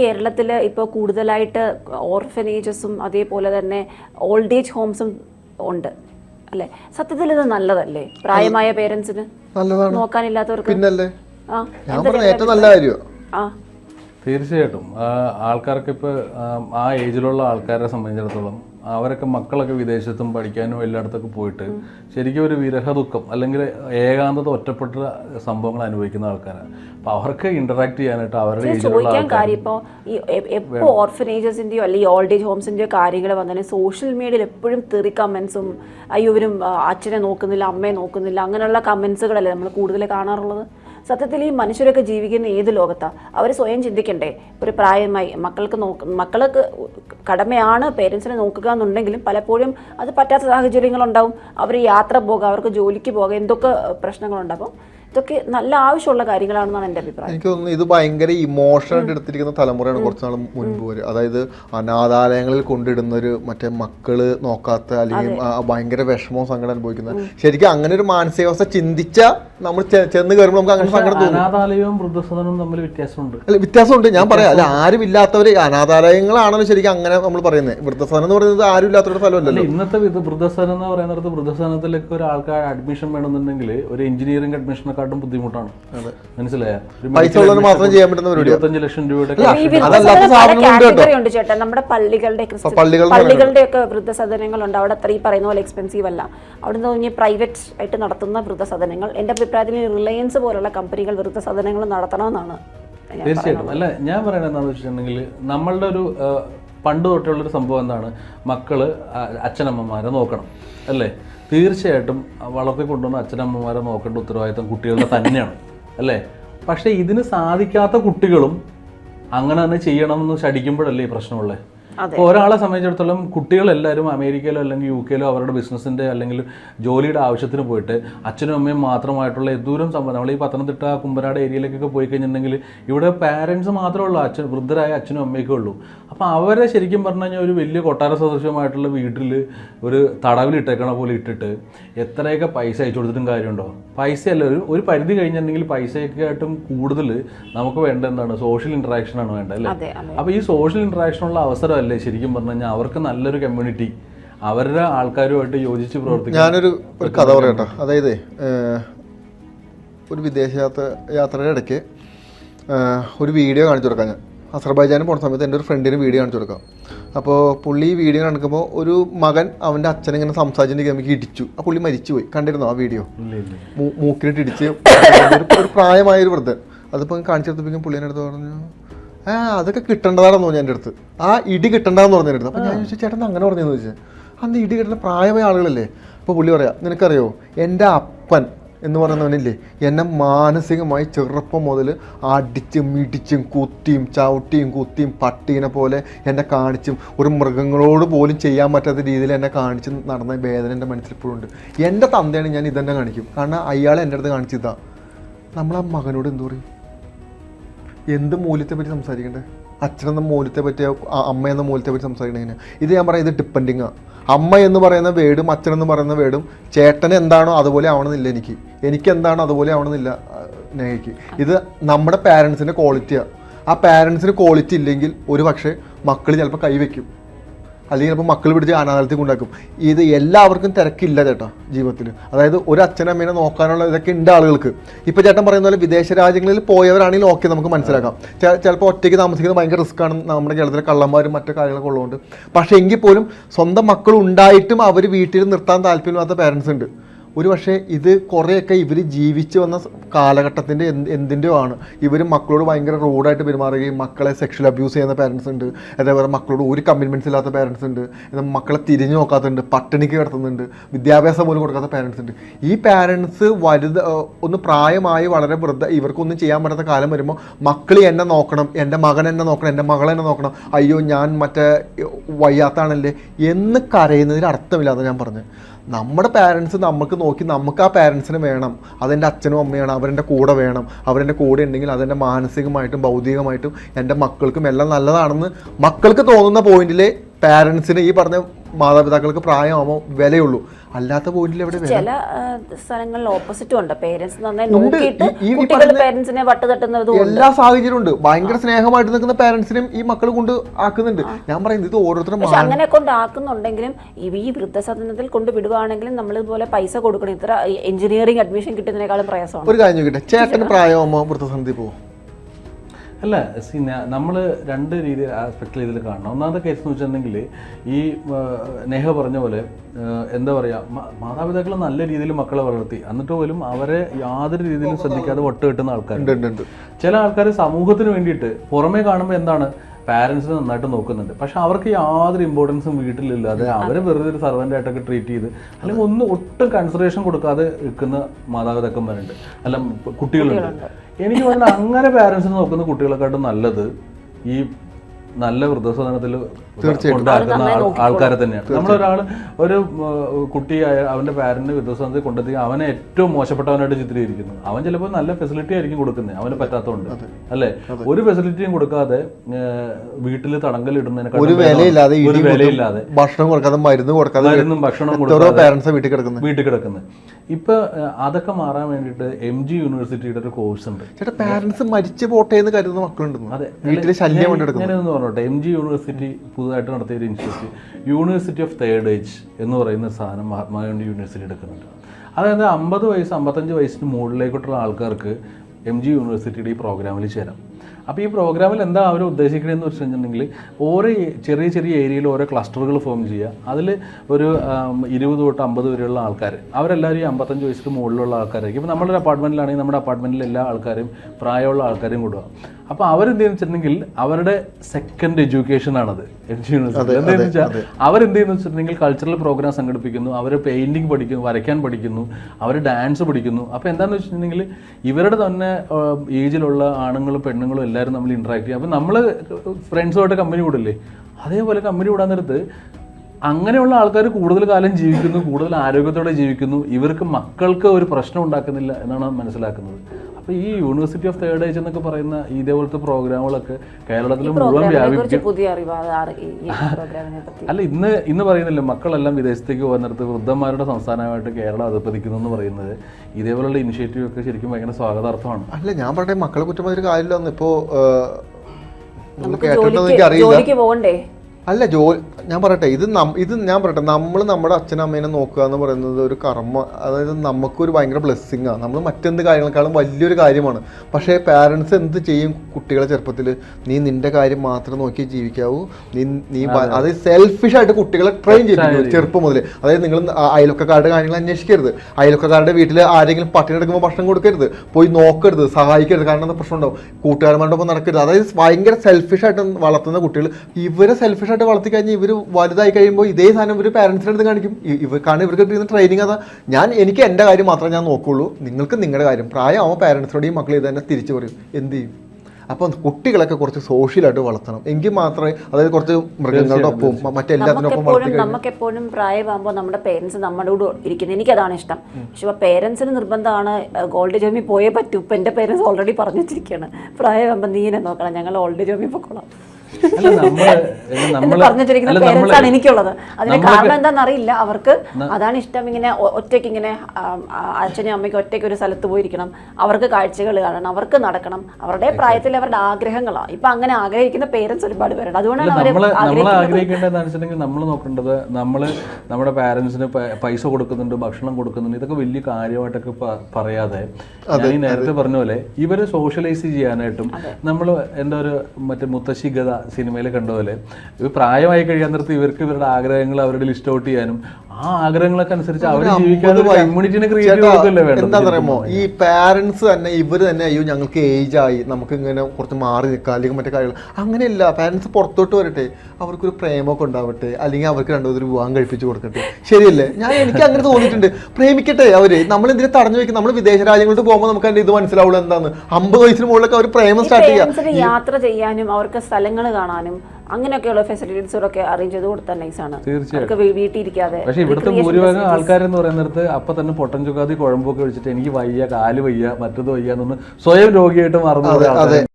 കേരളത്തിൽ ഇപ്പോൾ കൂടുതലായിട്ട് ഓർഫനേജസും അതേപോലെ തന്നെ ഓൾഡ് ഏജ് ഹോംസും ഉണ്ട്. അല്ലെ? സത്യത്തിൽ ഇത് നല്ലതല്ലേ? പ്രായമായ പേരൻസിന് നല്ലതാണ്. നോക്കാനില്ലാത്തവർക്ക്? പിന്നല്ലേ? ആ ഞാൻ പറഞ്ഞ ഏറ്റവും നല്ല കാര്യമാണ് ആ. തീർച്ചയായിട്ടും. ആ, ആൾക്കാർക്ക് ഇപ്പോൾ ആ ഏജിലുള്ള ആൾക്കാരെ സംബന്ധിച്ചിടത്തോളം അവരൊക്കെ മക്കളൊക്കെ വിദേശത്തും പഠിക്കാനും എല്ലായിടത്തൊക്കെ പോയിട്ട് ശരിക്കും ഒരു വിരഹ ദുഃഖം അല്ലെങ്കിൽ ഏകാന്തത ഒറ്റപ്പെട്ട സംഭവങ്ങൾ അനുഭവിക്കുന്ന ആൾക്കാരാണ്. അപ്പോൾ അവർക്ക് ഇന്ററാക്ട് ചെയ്യാനായിട്ട് അവരുടെ ഏജിലുള്ള ഇപ്പോൾ ഈ എപ്പോൾ ഓർഫനേജസിന്റെയോ അല്ലെങ്കിൽ ഓൾഡ് ഏജ് ഹോംസിന്റെയോ കാര്യങ്ങൾ വന്നാലും സോഷ്യൽ മീഡിയയിൽ എപ്പോഴും തെറി കമൻസും അയ്യോ ഇവരും അച്ഛനെ നോക്കുന്നില്ല അമ്മയെ നോക്കുന്നില്ല അങ്ങനെയുള്ള കമൻസുകളല്ലേ നമ്മൾ കൂടുതൽ കാണാറുള്ളത്? സത്യത്തിൽ ഈ മനുഷ്യരൊക്കെ ജീവിക്കുന്ന ഏത് ലോകത്താണ് അവർ സ്വയം ചിന്തിക്കണ്ടേ? ഒരു പ്രായമായി മക്കൾക്ക് നോക്ക മക്കൾക്ക് കടമയാണ് പേരൻസിനെ നോക്കുക എന്നുണ്ടെങ്കിലും പലപ്പോഴും അത് പറ്റാത്ത സാഹചര്യങ്ങളുണ്ടാവും. അവർ യാത്ര പോകുക അവർക്ക് ജോലിക്ക് പോകുക എന്തൊക്കെ പ്രശ്നങ്ങളുണ്ടാവും? ഇതൊക്കെ നല്ല ആവശ്യമുള്ള കാര്യങ്ങളാണെന്നാണ് എന്റെ അഭിപ്രായം. എനിക്ക് തോന്നുന്നു ഇത് ഭയങ്കര ഇമോഷണൽ എടുത്തിരിക്കുന്ന തലമുറയാണ് കുറച്ച് നാൾ മുൻപ് വരെ. അതായത് അനാഥാലയങ്ങളിൽ കൊണ്ടിടുന്ന ഒരു മറ്റേ മക്കൾ നോക്കാത്ത അല്ലെങ്കിൽ ആ ഭയങ്കര വിഷമവും സങ്കടം അനുഭവിക്കുന്നത് ശരിക്കും അങ്ങനെ ഒരു മാനസികാവസ്ഥ ചിന്തിച്ച നമ്മൾ ചെന്ന് കയറുമ്പോൾ നമുക്ക് അങ്ങനെ സങ്കടം തോന്നും. അനാഥാലയവും വൃദ്ധസദനവും തമ്മിൽ വ്യത്യാസമുണ്ട്. അല്ല വ്യത്യാസമുണ്ട്. ഞാൻ പറയാം. അല്ല ആരും ഇല്ലാത്തവര് അനാഥാലയങ്ങളാണല്ലോ ശരിക്കും അങ്ങനെ നമ്മൾ പറയുന്നത്. വൃദ്ധസദനം എന്ന് പറയുന്നത് ആരും ഇല്ലാത്തൊരു സ്ഥലമല്ലല്ലോ ഇന്നത്തെ വൃദ്ധസദനം എന്ന് പറയുന്നിടത്ത് വൃദ്ധസദനത്തിലേക്ക് ഒരു ആൾക്കാർ അഡ്മിഷൻ വേണമെന്നുണ്ടെങ്കിൽ ഒരു എഞ്ചിനീയറിംഗ് അഡ്മിഷനെക്കാട്ടും ബുദ്ധിമുട്ടാണ്. മനസ്സിലായ? പൈസ ഉള്ളവർ മാത്രം ചെയ്യാൻ പറ്റുന്ന പരിപാടിയാണ് ഇരുപത്തഞ്ച് ലക്ഷം രൂപയുടെ. ചേട്ടാ. നമ്മുടെ പള്ളികളുടെ ഒക്കെ വൃദ്ധസദനങ്ങളുണ്ട്. അവിടെ അത്ര ഈ പറയുന്ന പോലെ എക്സ്പെൻസീവ് അല്ല. അവിടെ നിന്ന് പ്രൈവറ്റ് ആയിട്ട് നടത്തുന്ന വൃദ്ധസദനങ്ങൾ. എന്റെ അഭിപ്രായത്തിൽ റിലയൻസ് പോലുള്ള കമ്പനികൾ വൃദ്ധസദനങ്ങൾ നടത്തണമെന്നാണ് ഞാൻ തീർച്ചയായിട്ടും. അല്ല ഞാൻ പറയുന്നത് എന്താണെന്ന് വെച്ചിട്ടുണ്ടെങ്കിൽ നമ്മളുടെ ഒരു പണ്ട് തൊട്ടുള്ളൊരു സംഭവം എന്താണ്? മക്കൾ അച്ഛനമ്മമാരെ നോക്കണം. അല്ലേ? തീർച്ചയായിട്ടും വളർത്തി കൊണ്ടുവന്ന അച്ഛനമ്മമാരെ നോക്കേണ്ട ഉത്തരവാദിത്തം കുട്ടികളുടെ തന്നെയാണ്. അല്ലേ? പക്ഷേ ഇതിന് സാധിക്കാത്ത കുട്ടികളും അങ്ങനെ തന്നെ ചെയ്യണമെന്ന് ശടിക്കുമ്പോഴല്ലേ ഈ പ്രശ്നമുള്ളത്. അപ്പോൾ ഒരാളെ സംബന്ധിച്ചിടത്തോളം കുട്ടികളെല്ലാവരും അമേരിക്കയിലോ അല്ലെങ്കിൽ യു കെയിലോ അവരുടെ ബിസിനസ്സിന്റെ അല്ലെങ്കിൽ ജോലിയുടെ ആവശ്യത്തിന് പോയിട്ട് അച്ഛനും അമ്മയും മാത്രമായിട്ടുള്ള ദൂരം സംബന്ധം നമ്മൾ ഈ പത്തനംതിട്ട കുമ്പനാട് ഏരിയയിലേക്കൊക്കെ പോയി കഴിഞ്ഞിട്ടുണ്ടെങ്കിൽ ഇവിടെ പാരൻസ് മാത്രമേ ഉള്ളൂ. അച്ഛൻ വൃദ്ധരായ അച്ഛനും അമ്മയൊക്കെ ഉള്ളൂ. അപ്പോൾ അവരെ ശരിക്കും പറഞ്ഞു കഴിഞ്ഞാൽ ഒരു വലിയ കൊട്ടാര സദൃശ്യമായിട്ടുള്ള വീട്ടിൽ ഒരു തടവിലിട്ടേക്കണ പോലെ ഇട്ടിട്ട് എത്രയൊക്കെ പൈസ അയച്ചു കൊടുത്തിട്ടും കാര്യമുണ്ടോ? പൈസയല്ല ഒരു ഒരു പരിധി കഴിഞ്ഞിട്ടുണ്ടെങ്കിൽ പൈസയൊക്കെ ആയിട്ടും കൂടുതൽ നമുക്ക് വേണ്ട എന്താണ്? സോഷ്യൽ ഇൻട്രാക്ഷൻ ആണ് വേണ്ടത് അല്ലേ? അപ്പോൾ ഈ സോഷ്യൽ ഇൻട്രാക്ഷനുള്ള അവസരമല്ലേ ശരിക്കും പറഞ്ഞു കഴിഞ്ഞാൽ അവർക്ക് നല്ലൊരു കമ്മ്യൂണിറ്റി അവരുടെ ആൾക്കാരുമായിട്ട് യോജിച്ച് പ്രവർത്തിക്കും ഞാനൊരു ഒരു കഥ പറയട്ടെ. അതായത് ഒരു വിദേശ യാത്ര യാത്രയുടെ ഇടയ്ക്ക് ഒരു വീഡിയോ കാണിച്ചു കൊടുക്കാം ഞാൻ. അസർബൈജാനിൽ പോണ സമയത്ത് എന്റെ ഒരു ഫ്രണ്ടിന് വീഡിയോ കാണിച്ചു കൊടുക്കാം. അപ്പോൾ പുള്ളി ഈ വീഡിയോ കാണിക്കുമ്പോൾ ഒരു മകൻ അവന്റെ അച്ഛനെ ഇങ്ങനെ സംസാരിച്ചിട്ടുണ്ടെങ്കിൽ ഇടിച്ചു. ആ പുള്ളി മരിച്ചുപോയി. കണ്ടിരുന്നോ ആ വീഡിയോ? മൂക്കിലിട്ട് ഇടിച്ച്. ഒരു പ്രായമായൊരു പ്രായമായ ഒരു വൃദ്ധൻ അതിപ്പോൾ കാണിച്ചെടുത്തപ്പോഴേക്കും പുള്ളിനെ അടുത്ത് പറഞ്ഞു ആ അതൊക്കെ കിട്ടേണ്ടതാണെന്ന് തോന്നി എന്റെ അടുത്ത്. ആ ഇടി കിട്ടണ്ടെന്ന് പറഞ്ഞു എന്റെ അടുത്ത്. അപ്പോൾ ഞാൻ ചോദിച്ചു ചേട്ടൻ അങ്ങനെ പറഞ്ഞെന്ന് ചോദിച്ചത് അന്ന് ഇടി കിട്ടുന്ന പ്രായമായ ആളുകളല്ലേ? അപ്പോൾ പുള്ളി പറയാം നിനക്കറിയോ എന്റെ അപ്പൻ എന്ന് പറയുന്നവനില്ലേ എന്നെ മാനസികമായി ചെറുപ്പം മുതൽ അടിച്ചും മിടിച്ചും കുത്തിയും ചവിട്ടിയും കുത്തിയും പട്ടീനെ പോലെ എന്നെ കാണിച്ചും ഒരു മൃഗങ്ങളോട് പോലും ചെയ്യാൻ പറ്റാത്ത രീതിയിൽ എന്നെ കാണിച്ച് നടന്ന വേദന എന്റെ മനസ്സിൽ ഇപ്പോഴും ഉണ്ട്. എന്റെ തന്തയാണ് ഞാൻ ഇതന്നെ കാണിക്കും. കാരണം അയാൾ എന്റെ അടുത്ത് കാണിച്ചതാ. നമ്മളാ മകനോട് എന്തു പറയും? എന്ത് മൂല്യത്തെ പറ്റി സംസാരിക്കണ്ടേ? അച്ഛനെന്ന മൂല്യത്തെ പറ്റി അമ്മ എന്ന മൂല്യത്തെ പറ്റി സംസാരിക്കണേ ഇത് ഞാൻ പറയുന്നത് ഡിപ്പെൻഡിങ് ആണ് അമ്മ എന്ന് പറയുന്ന വേടും അച്ഛൻ എന്ന് പറയുന്ന വേടും ചേട്ടൻ എന്താണോ അതുപോലെ ആവണമെന്നില്ല എനിക്ക്. എനിക്ക് എന്താണോ അതുപോലെ ആവണമെന്നില്ല നേഹയ്ക്ക് ഇത് നമ്മുടെ പാരൻസിന്റെ ക്വാളിറ്റിയാണ് ആ. പാരൻസിന് ക്വാളിറ്റി ഇല്ലെങ്കിൽ ഒരു പക്ഷേ മക്കൾ ചിലപ്പോൾ കൈവയ്ക്കും. അല്ലെങ്കിൽ ചിലപ്പോൾ മക്കൾ പിടിച്ച് അനാഥാലയത്തിൽ കൊണ്ടാക്കും ഇത് എല്ലാവർക്കും തിരക്കില്ല ചേട്ടാ ജീവിതത്തിൽ അതായത് ഒരു അച്ഛനമ്മേനെ നോക്കാനുള്ള ഇതൊക്കെ ഉണ്ട് ആളുകൾക്ക്. ഇപ്പോൾ ചേട്ടൻ പറയുന്ന പോലെ വിദേശ രാജ്യങ്ങളിൽ പോയവരാണെങ്കിൽ ഓക്കെ നമുക്ക് മനസ്സിലാക്കാം. ചിലപ്പോൾ ഒറ്റയ്ക്ക് താമസിക്കുന്നത് ഭയങ്കര റിസ്ക് ആണ് നമ്മുടെ കേരളത്തിലെ കള്ളന്മാരും മറ്റു കാര്യങ്ങളൊക്കെ ഉള്ളതുകൊണ്ട്. പക്ഷേ എങ്കിൽ പോലും സ്വന്തം മക്കൾ ഉണ്ടായിട്ടും അവർ വീട്ടിൽ നിർത്താൻ താല്പര്യമില്ലാത്ത പേരൻസ് ഉണ്ട്. ഒരു പക്ഷേ ഇത് കുറേയൊക്കെ ഇവർ ജീവിച്ചു വന്ന കാലഘട്ടത്തിന്റെ എന്ത് എന്തിന്റെയോ ആണ്. ഇവർ മക്കളോട് ഭയങ്കര റൂഡായിട്ട് പെരുമാറുകയും മക്കളെ സെക്ഷൽ അബ്യൂസ് ചെയ്യുന്ന പാരൻസ് ഉണ്ട്. അതേപോലെ മക്കളോട് ഒരു കമ്മിറ്റ്മെന്റ്സ് ഇല്ലാത്ത പാരൻസ് ഉണ്ട്. എന്നാൽ മക്കളെ തിരിഞ്ഞു നോക്കാത്തുണ്ട് പട്ടിണിക്ക് കിടത്തുന്നുണ്ട് വിദ്യാഭ്യാസം പോലും കൊടുക്കാത്ത പാരൻസ് ഉണ്ട്. ഈ പാരൻസ് വലുത് ഒന്ന് പ്രായമായി വളരെ വൃദ്ധ ഇവർക്കൊന്നും ചെയ്യാൻ പറ്റാത്ത കാലം വരുമ്പോൾ മക്കൾ എന്നെ നോക്കണം എന്റെ മകൻ എന്നെ നോക്കണം എന്റെ മകൾ എന്നെ നോക്കണം. അയ്യോ ഞാൻ മറ്റേ വയ്യാത്താണല്ലേ എന്ന് കരയുന്നതിന് അർത്ഥമില്ലാതെ ഞാൻ പറഞ്ഞു. നമ്മുടെ പാരൻസ് നമുക്ക് നോക്കി നമുക്ക് ആ പാരൻസിന് വേണം. അതെന്റെ അച്ഛനും അമ്മയാണ് അവരെന്റെ കൂടെ വേണം. അവരെന്റെ കൂടെ ഉണ്ടെങ്കിൽ അതെന്റെ മാനസികമായിട്ടും ഭൗതികമായിട്ടും എന്റെ മക്കൾക്കും എല്ലാം നല്ലതാണെന്ന് മക്കൾക്ക് തോന്നുന്ന പോയിന്റിൽ പാരൻസിന് ഈ പറഞ്ഞ മാതാപിതാക്കൾക്ക് പ്രായമാകുമ്പോൾ വിലയുള്ളൂ. അല്ലാത്ത പോയിന്റിൽ എവിടെ ചില സ്ഥലങ്ങളിൽ ഓപ്പോസിറ്റും ഉണ്ട്. പേരൻസ് പേരൻസിനെ വട്ട് തട്ടുന്നതും ഉണ്ട്. എല്ലാ സാഹചര്യം ഉണ്ട്. ഭയങ്കര സ്നേഹമായിട്ട് നിൽക്കുന്ന പേരൻസിനും ഈ മക്കൾ കൊണ്ട് ആക്കുന്നുണ്ട്. ഞാൻ പറയുന്നത് ഇത് ഓരോരുത്തരും അങ്ങനെ കൊണ്ട് ആക്കുന്നുണ്ടെങ്കിലും ഈ ഈ വൃദ്ധസദനത്തിൽ കൊണ്ട് വിടുവാണെങ്കിലും നമ്മൾ ഇതുപോലെ പൈസ കൊടുക്കണം. ഇത്ര എഞ്ചിനീയറിംഗ് അഡ്മിഷൻ കിട്ടുന്നതിനേക്കാളും പ്രയാസമാണ്. ഒരു കാര്യം കിട്ടെ ചേട്ടന് പ്രായമാകുമ്പോൾ വൃദ്ധസദനത്തിൽ പോകും അല്ല സി നമ്മൾ രണ്ട് രീതി ആസ്പെക്റ്റിൽ ഇതിൽ കാണണം. ഒന്നാമത്തെ കേസ് എന്ന് വെച്ചിട്ടുണ്ടെങ്കിൽ ഈ നേഹ പറഞ്ഞ പോലെ എന്താ പറയുക മാതാപിതാക്കൾ നല്ല രീതിയിൽ മക്കളെ വളർത്തി. എന്നിട്ട് പോലും അവരെ യാതൊരു രീതിയിലും ശ്രദ്ധിക്കാതെ ഒട്ട് കിട്ടുന്ന ആൾക്കാരുണ്ട്. ചില ആൾക്കാർ സമൂഹത്തിന് വേണ്ടിയിട്ട് പുറമേ കാണുമ്പോൾ എന്താണ് പാരൻസിനെ നന്നായിട്ട് നോക്കുന്നുണ്ട്. പക്ഷെ അവർക്ക് യാതൊരു ഇമ്പോർട്ടൻസും വീട്ടിലില്ലാതെ അവരെ വെറുതെ ഒരു സർവന്റ് ആയിട്ടൊക്കെ ട്രീറ്റ് ചെയ്ത് അല്ലെങ്കിൽ ഒന്നും ഒട്ടും കൺസിഡറേഷൻ കൊടുക്കാതെ നിൽക്കുന്ന മാതാപിതാക്കന്മാരുണ്ട്. അല്ല കുട്ടികളുണ്ട്. എനിക്ക് തോന്നുന്നത് അങ്ങനെ പാരൻസിനെ നോക്കുന്ന കുട്ടികളെക്കാട്ടും നല്ലത് ഈ നല്ല വൃദ്ധസദനത്തിൽ കൊണ്ടാക്കുന്ന ആൾക്കാരെ തന്നെയാണ്. നമ്മളൊരാൾ ഒരു കുട്ടിയായ അവന്റെ പാരന്റ് വൃദ്ധസദനത്തിൽ കൊണ്ടെത്തി അവനെ ഏറ്റവും മോശപ്പെട്ടവനായിട്ട് ചിത്രീകരിക്കുന്നു. അവൻ ചിലപ്പോൾ നല്ല ഫെസിലിറ്റി ആയിരിക്കും കൊടുക്കുന്നത് അവന് പറ്റാത്തതുകൊണ്ട് അല്ലേ? ഒരു ഫെസിലിറ്റിയും കൊടുക്കാതെ വീട്ടിൽ തടങ്കലിടുന്നതിനെക്കാട്ടും ഒരു. വിലയില്ലാതെ ഒരു വിലയില്ലാതെ. ഭക്ഷണം കൊടുക്കാതെ മരുന്ന് കൊടുക്കാതെ മരുന്നും ഭക്ഷണം കൊടുക്കാതെ വീട്ടിൽ കിടക്കുന്നത് വീട്ടിൽ കിടക്കുന്നത് ഇപ്പൊ അതൊക്കെ മാറാൻ വേണ്ടിയിട്ട് എം ജി യൂണിവേഴ്സിറ്റിയുടെ ഒരു കോഴ്സ് ഉണ്ട്. ചേട്ടാ പാരന്റ്സ് മരിച്ചു പോട്ടെ എന്ന് കരുതുന്ന മക്കളുണ്ടെന്ന്. അതെ. വീട്ടിൽ ശല്യം കൊണ്ട് കിടക്കുന്നു ഞാനൊന്ന് പറഞ്ഞോട്ടെ എം ജി യൂണിവേഴ്സിറ്റി പുതുതായിട്ട് നടത്തിയ ഒരു institute university of third age എന്ന് പറയുന്ന സാധനം മഹാത്മാഗാന്ധി യൂണിവേഴ്സിറ്റി എടുക്കുന്നുണ്ട്. അതായത് അമ്പത് വയസ്സ് അമ്പത്തഞ്ച് വയസ്സിന് മുകളിലേക്കുള്ള ആൾക്കാർക്ക് എം ജി യൂണിവേഴ്സിറ്റിയുടെ ഈ പ്രോഗ്രാമിൽ ചേരാം. അപ്പോൾ ഈ പ്രോഗ്രാമിൽ എന്താ അവർ ഉദ്ദേശിക്കണമെന്ന് വെച്ചിട്ടുണ്ടെങ്കിൽ ഓരോ ചെറിയ ചെറിയ ഏരിയയിൽ ഓരോ ക്ലസ്റ്ററുകൾ ഫോം ചെയ്യുക. അതിൽ ഒരു ഇരുപത് തൊട്ട് അമ്പത് വരെയുള്ള ആൾക്കാർ. അവരെല്ലാവരും ഈ അമ്പത്തഞ്ച് വയസ്സിന് മുകളിലുള്ള ആൾക്കാരായിരിക്കും. ഇപ്പോൾ നമ്മളൊരു അപ്പാർട്ട്മെന്റിലാണെങ്കിൽ നമ്മുടെ അപ്പാർട്ട്മെന്റിൽ എല്ലാ ആൾക്കാരും പ്രായമുള്ള ആൾക്കാരും കൂടുക. അപ്പോൾ അവരെന്ത് വെച്ചിട്ടുണ്ടെങ്കിൽ അവരുടെ സെക്കൻഡ് എഡ്യൂക്കേഷൻ ആണത്. എന്താണെന്ന് വെച്ചാൽ അവരെന്ത് ചെയ്യുന്ന വെച്ചിട്ടുണ്ടെങ്കിൽ കൾച്ചറൽ പ്രോഗ്രാം സംഘടിപ്പിക്കുന്നു. അവർ പെയിന്റിങ് പഠിക്കുന്നു വരയ്ക്കാൻ പഠിക്കുന്നു. അവർ ഡാൻസ് പഠിക്കുന്നു. അപ്പോൾ എന്താണെന്ന് വെച്ചിട്ടുണ്ടെങ്കിൽ ഇവരുടെ തന്നെ ഏജിലുള്ള ആണുങ്ങളും പെണ്ണുങ്ങളും എല്ലാവരും നമ്മൾ ഇൻട്രാക്ട് ചെയ്യും. അപ്പം നമ്മൾ ഫ്രണ്ട്സുമായിട്ട് കമ്പനി കൂടില്ലേ? അതേപോലെ കമ്പനി കൂടാൻ നേരത്ത് അങ്ങനെയുള്ള ആൾക്കാർ കൂടുതൽ കാലം ജീവിക്കുന്നു കൂടുതൽ ആരോഗ്യത്തോടെ ജീവിക്കുന്നു. ഇവർക്ക് മക്കൾക്ക് ഒരു പ്രശ്നം ഉണ്ടാക്കുന്നില്ല എന്നാണ് മനസ്സിലാക്കുന്നത്. അപ്പോൾ ഈ യൂണിവേഴ്സിറ്റി ഓഫ് തേർഡ് ഏജ് എന്നൊക്കെ പറയുന്ന ഇതേപോലത്തെ പ്രോഗ്രാമുകളൊക്കെ കേരളത്തിൽ മുഴുവൻ വ്യാപിക്കും അല്ല ഇന്ന് ഇന്ന് പറയുന്നില്ല മക്കളെല്ലാം വിദേശത്തേക്ക് പോകുന്നിടത്ത് വൃദ്ധന്മാരുടെ സംസ്ഥാനമായിട്ട് കേരളം അധപ്പതിക്കുന്നു എന്ന് പറയുന്നത്. ഇതേപോലുള്ള ഇനിഷ്യേറ്റീവ് ഒക്കെ ശരിക്കും ഭയങ്കര സ്വാഗതാർത്ഥമാണ്. അല്ല ഞാൻ പറഞ്ഞ മക്കളെ കുറ്റം പറഞ്ഞൊരു കാര്യമില്ല ഇപ്പോ നമുക്ക് കേട്ടിട്ടുണ്ടോ ജോലിക്ക് അറിയില്ല അല്ല ജോ ഞാൻ പറയട്ടെ ഇത് ഇത് ഞാൻ പറയട്ടെ നമ്മൾ നമ്മുടെ അച്ഛനും അമ്മേനെ നോക്കുക എന്ന് പറയുന്നത് ഒരു കർമ്മ അതായത് നമുക്കൊരു ഭയങ്കര ബ്ലെസ്സിങ് ആണ് നമ്മൾ മറ്റെന്ത് കാര്യങ്ങളെക്കാളും വലിയൊരു കാര്യമാണ്. പക്ഷേ പാരൻസ് എന്ത് ചെയ്യും കുട്ടികളെ ചെറുപ്പത്തിൽ നീ നിന്റെ കാര്യം മാത്രം നോക്കി ജീവിക്കാവൂ. നീ നീ അതായത് അത്. സെൽഫിഷ് ആയിട്ട് കുട്ടികളെ ട്രെയിൻ ചെയ്യിപ്പിക്കും ചെറുപ്പം മുതൽ അതായത് നിങ്ങൾ അയൽവക്കക്കാരുടെ കാര്യങ്ങൾ അന്വേഷിക്കരുത്. അയൽവക്കക്കാരുടെ വീട്ടിൽ ആരെങ്കിലും പട്ടിണി എടുക്കുമ്പോൾ ഭക്ഷണം കൊടുക്കരുത്. പോയി നോക്കരുത് സഹായിക്കരുത്. കാരണം എന്താ പ്രശ്നം ഉണ്ടാവും കൂട്ടുകാരന്മാരുടെ ഒപ്പം നടക്കരുത്. അതായത് ഭയങ്കര സെൽഫിഷ് ആയിട്ട് വളർത്തുന്ന കുട്ടികൾ ഇവരെ സെൽഫിഷ് ആയിട്ട് വളർത്തി കഴിഞ്ഞ് ഇവർ വലുതായി കഴിയുമ്പോൾ ഇതേ സാധനം ഇവർ പാരൻസിന്റെ അടുത്ത് കാണിക്കും. ഇവർ കാരണം ഇവർക്ക് കിട്ടുന്ന ട്രെയിനിങ് അതാ. ഞാൻ എനിക്ക് എന്റെ കാര്യം മാത്രമേ ഞാൻ നോക്കുള്ളൂ. നിങ്ങൾക്ക് നിങ്ങളുടെ കാര്യം. പ്രായമാകുമ്പോൾ പാരൻസിനോടെയും ഈ മക്കൾ ഇത് തന്നെ തിരിച്ചു പറയും. എന്ത് ചെയ്യും? അപ്പം കുട്ടികളൊക്കെ കുറച്ച് സോഷ്യലായിട്ട് വളർത്തണം. എങ്കിൽ മാത്രമേ അതായത് കുറച്ച് മൃഗങ്ങളോടൊപ്പം മറ്റെല്ലാത്തിനൊപ്പം നമുക്ക് നമുക്കെപ്പോഴും നമുക്കെപ്പോഴും പ്രായമാകുമ്പോൾ നമ്മുടെ പേരൻസ് നമ്മുടെ കൂടെ ഇരിക്കുന്നത് എനിക്കതാണ് ഇഷ്ടം. പക്ഷെ ഇപ്പോൾ പേരൻസിന് നിർബന്ധമാണ് ഗോൾഡ് ജോമി പോയേ പറ്റൂ. ഇപ്പം എന്റെ പേരൻസ് ഓൾറെഡി പറഞ്ഞു വെച്ചിരിക്കുകയാണ് പ്രായമാകുമ്പോൾ നീനെ എന്നെ നോക്കണം. ഞങ്ങൾ ഓൾഡ് ജോമി പൊക്കോളാം. പേരൻസ് ആണ് എനിക്കുള്ളത്. അതിന് കാരണം എന്താണെന്ന് അറിയില്ല അവർക്ക് അതാണ് ഇഷ്ടം ഇങ്ങനെ ഒറ്റയ്ക്ക് ഇങ്ങനെ അച്ഛനും അമ്മയ്ക്ക് ഒറ്റയ്ക്ക് ഒരു സ്ഥലത്ത് പോയിരിക്കണം. അവർക്ക് കാഴ്ചകൾ കാണണം അവർക്ക് നടക്കണം. അവരുടെ പ്രായത്തിൽ അവരുടെ ആഗ്രഹങ്ങളാണ് ഇപ്പൊ അങ്ങനെ ആഗ്രഹിക്കുന്ന പേരൻസ് ഒരുപാട് പേരുണ്ട്. അതുകൊണ്ടാണ് നമ്മൾ നമ്മൾ നോക്കേണ്ടത് നമ്മൾ നമ്മുടെ പാരന്റ്സിന് പൈസ കൊടുക്കുന്നുണ്ട് ഭക്ഷണം കൊടുക്കുന്നുണ്ട്. ഇതൊക്കെ വലിയ കാര്യമായിട്ടൊക്കെ പറയാതെ ഞാൻ ഈ നേരത്തെ പറഞ്ഞ പോലെ ഇവരെ സോഷ്യലൈസ് ചെയ്യാനായിട്ടും നമ്മൾ എന്താ ഒരു മറ്റേ മുത്തശ്ശി ഗത സിനിമയിൽ കണ്ടതുപോലെ. പ്രായമായി കഴിയാൻ നിർത്തി ഇവർക്ക് ഇവരുടെ ആഗ്രഹങ്ങൾ അവരുടെ ലിസ്റ്റ് ഔട്ട് ചെയ്യാനും ആ ആഗ്രഹങ്ങളൊക്കെ അനുസരിച്ച് അവർ ജീവിക്കാൻ ഒരു കമ്മ്യൂണിറ്റിനെ ക്രിയേറ്റ് ചെയ്തൊക്കെയല്ലേ വേണ്ടത് എന്താണെന്ന് ഈ പാരന്റ്സ് തന്നെ ഇവർ തന്നെ അയ്യോ ഞങ്ങൾക്ക് ഏജ് ആയി നമുക്ക് ഇങ്ങനെ കുറച്ച് മാറി നിൽക്കാം അല്ലെങ്കിൽ മറ്റേ കാര്യങ്ങൾ. അങ്ങനെയല്ല പാരന്റ്സ് പുറത്തോട്ട് വരട്ടെ അവർക്കൊരു പ്രേമമൊക്കെ ഉണ്ടാവട്ടെ അല്ലെങ്കിൽ അവർക്ക് രണ്ടുപേരും വിവാഹം കഴിപ്പിച്ച് കൊടുക്കട്ടെ. ശരിയല്ലേ? ഞാൻ എനിക്ക് അങ്ങനെ തോന്നിയിട്ടുണ്ട്. പ്രേമിക്കട്ടെ അവർ. നമ്മൾ എന്തിനെ തടഞ്ഞു വെക്കും നമ്മൾ വിദേശ രാജ്യങ്ങളിലോട്ട് പോകുമ്പോൾ നമുക്ക് അതിന്റെ ഇത് മനസ്സിലാവുള്ളൂ എന്താണ്. അമ്പത് വയസ്സിന് മുകളിലൊക്കെ അവർ പ്രേമം സ്റ്റാർട്ട് ചെയ്യാം യാത്ര ചെയ്യാനും അവർക്ക് സ്ഥലങ്ങൾ കാണാനും അങ്ങനെയൊക്കെയുള്ള ഫെസിലിറ്റീസുകളൊക്കെ അറേഞ്ച് ചെയ്ത് കൊടുത്താൽ നൈസാണ് തീർച്ചയായും. വീട്ടിലിരിക്കാതെ പക്ഷേ ഇവിടുത്തെ ഭൂരിഭാഗം ആൾക്കാരെന്ന് പറയുന്നിടത്ത് അപ്പൊ തന്നെ പൊട്ടൻ ചുക്കാതി കുഴമ്പൊക്കെ ഒഴിച്ചിട്ട് എനിക്ക് വയ്യ കാൽ വയ്യ മറ്റത് വയ്യ എന്നൊന്ന് സ്വയം രോഗിയായിട്ട് മറന്നു.